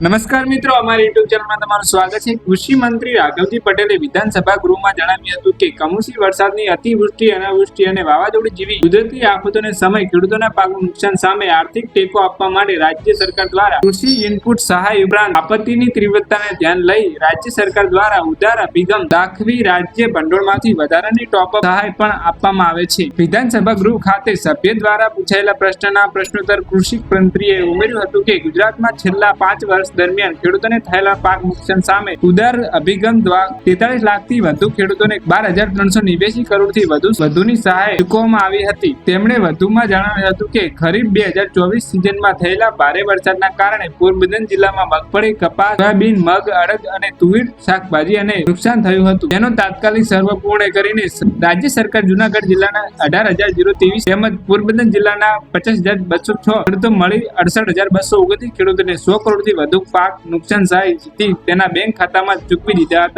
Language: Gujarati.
નમસ્કાર મિત્રો, અમારી યુટ્યુબ ચેનલમાં તમારું સ્વાગત છે. કૃષિ મંત્રી રાઘવજી પટેલે વિધાનસભા ગૃહમાં જણાવ્યું હતું કે, કમોસમી વરસાદની અતિવૃષ્ટિ, અનાવૃષ્ટિ અને વાવાઝોડું જેવી કુદરતી આફતોને સમય ખેડૂતોના પાકનું નુકસાન સામે આર્થિક ટેકો આપવા માટે રાજ્ય સરકાર દ્વારા કૃષિ ઇનપુટ સહાય ઉપરાંત આપત્તિની તીવ્રતાને ધ્યાન લઈ રાજ્ય સરકાર દ્વારા ઉદાર અભિગમ દાખવી રાજ્ય ભંડોળમાંથી વધારાની ટોપઅપ સહાય પણ આપવામાં આવે છે. વિધાનસભા ગૃહ ખાતે સભ્ય દ્વારા પૂછાયેલા પ્રશ્નના પ્રશ્નોત્તર કૃષિ મંત્રીએ ઉમેર્યું હતું કે, ગુજરાતમાં છેલ્લા પાંચ વર્ષ દરમિયાન ખેડૂતોને થયેલા પાક નુકસાન સામે ઉદાર અભિગમ દ્વારા તેતાલીસ લાખથી વધુ ખેડૂતોને બાર હજાર ત્રણસો નેવ્યાસી કરોડથી વધુ વધુની સહાય ચૂકવવામાં આવી હતી. તેમણે વધુમાં જણાવ્યું હતું કે, ખરીફ બે હજાર ચોવીસ સિઝનમાં થયેલા ભારે વરસાદના કારણે પોરબંદર જિલ્લામાં મગફળી, કપાસ, સોયાબીન, મગ, અડદ અને તુવેર શાકભાજી અને નુકસાન થયું હતું. તેનો તાત્કાલિક સર્વ પૂર્ણ કરીને રાજ્ય સરકાર જુનાગઢ જિલ્લાના અઢાર હજાર જીરો ત્રેવીસ તેમજ પોરબંદર જિલ્લાના પચાસ હજાર બસો છ ખેડૂતો મળી અડસઠ હજાર બસો ઓગણત્રીસ ખેડૂતોને સો કરોડથી વધુ પાક નુકસાન થાય તેના બેંક ખાતામાં ચૂકવી દીધા હતા.